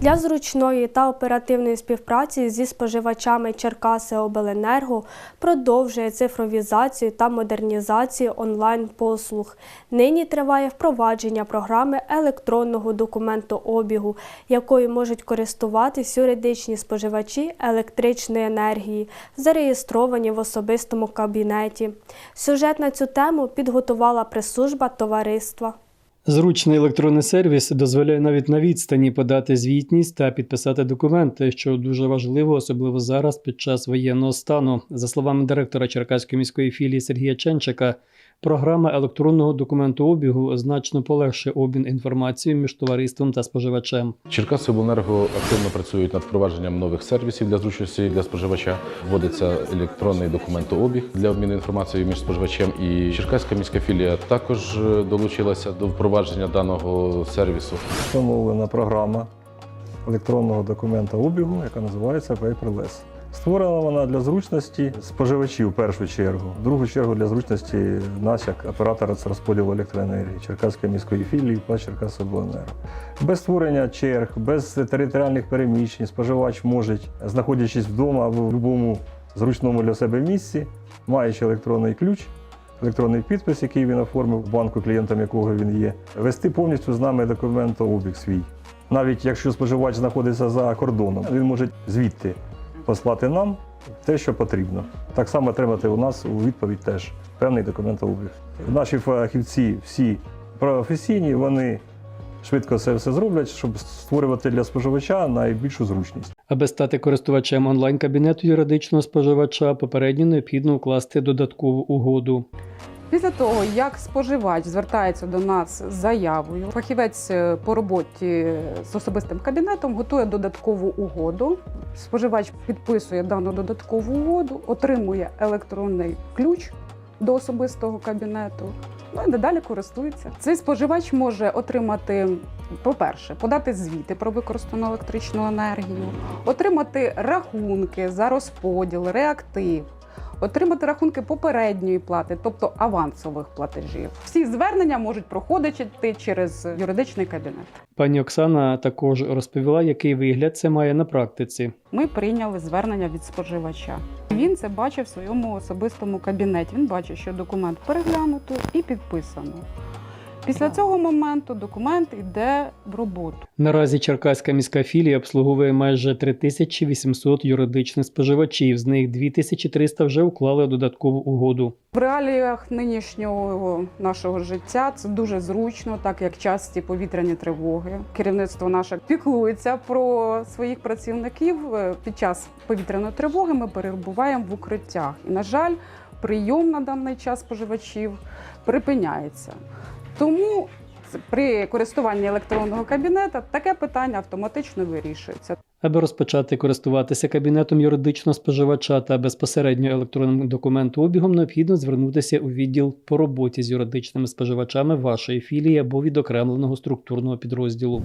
Для зручної та оперативної співпраці зі споживачами Черкаси Обленерго продовжує цифровізацію та модернізацію онлайн-послуг. Нині триває впровадження програми електронного документообігу, якою можуть користуватись юридичні споживачі електричної енергії, зареєстровані в особистому кабінеті. Сюжет на цю тему підготувала прес-служба товариства. Зручний електронний сервіс дозволяє навіть на відстані подати звітність та підписати документи, що дуже важливо, особливо зараз під час воєнного стану. За словами директора Черкаської міської філії Сергія Ченчика, програма електронного документообігу значно полегшує обмін інформацією між товариством та споживачем. Черкаси Обленерго активно працюють над впровадженням нових сервісів для зручності для споживача. Вводиться електронний документообіг для обміну інформацією між споживачем. І Черкаська міська філія також е, долучилася до впровадження даного сервісу. встановлена програма електронного документа обігу, яка називається Paperless. Створена вона для зручності споживачів в першу чергу, в другу чергу для зручності нас, як оператора з розподілу електроенергії Черкаської міської філії ПА Черкасобленерго. Без створення черг, без територіальних переміщень споживач може, знаходячись вдома або в будь-якому зручному для себе місці, маючи електронний ключ, електронний підпис, який він оформив банку, клієнтом якого він є, вести повністю з нами документообіг свій. Навіть якщо споживач знаходиться за кордоном, він може звідти послати нам те, що потрібно. Так само отримати у нас у відповідь теж певний документообіг. Наші фахівці всі професійні, вони швидко це все зроблять, щоб створювати для споживача найбільшу зручність. Аби стати користувачем онлайн-кабінету юридичного споживача, попередньо необхідно укласти додаткову угоду. Після того, як споживач звертається до нас з заявою, фахівець е, по роботі з особистим кабінетом готує додаткову угоду. Споживач підписує дану додаткову угоду, отримує електронний ключ до особистого кабінету. Ну і надалі користується. Цей споживач може отримати, по-перше, подати звіти про використану електричну енергію, отримати рахунки за розподіл, реактив. Отримати рахунки попередньої плати, тобто авансових платежів. Всі звернення можуть проходити через юридичний кабінет. Пані Оксана також розповіла, який вигляд це має на практиці. Ми прийняли звернення від споживача. Він це бачив в своєму особистому кабінеті. Він бачить, що документ переглянуто і підписано. Після цього моменту документ йде в роботу. Наразі Черкаська міська філія обслуговує майже 3800 юридичних споживачів. З них 2300 вже уклали додаткову угоду. В реаліях нинішнього нашого життя це дуже зручно, так як часті повітряні тривоги. Керівництво наше піклується про своїх працівників. Е, Під час повітряної тривоги ми перебуваємо в укриттях. І, на жаль, прийом на даний час споживачів припиняється. Тому при користуванні електронного кабінета таке питання автоматично вирішується. Аби розпочати користуватися кабінетом юридичного споживача та безпосередньо електронним документообігом, необхідно звернутися у відділ по роботі з юридичними споживачами вашої філії або відокремленого структурного підрозділу.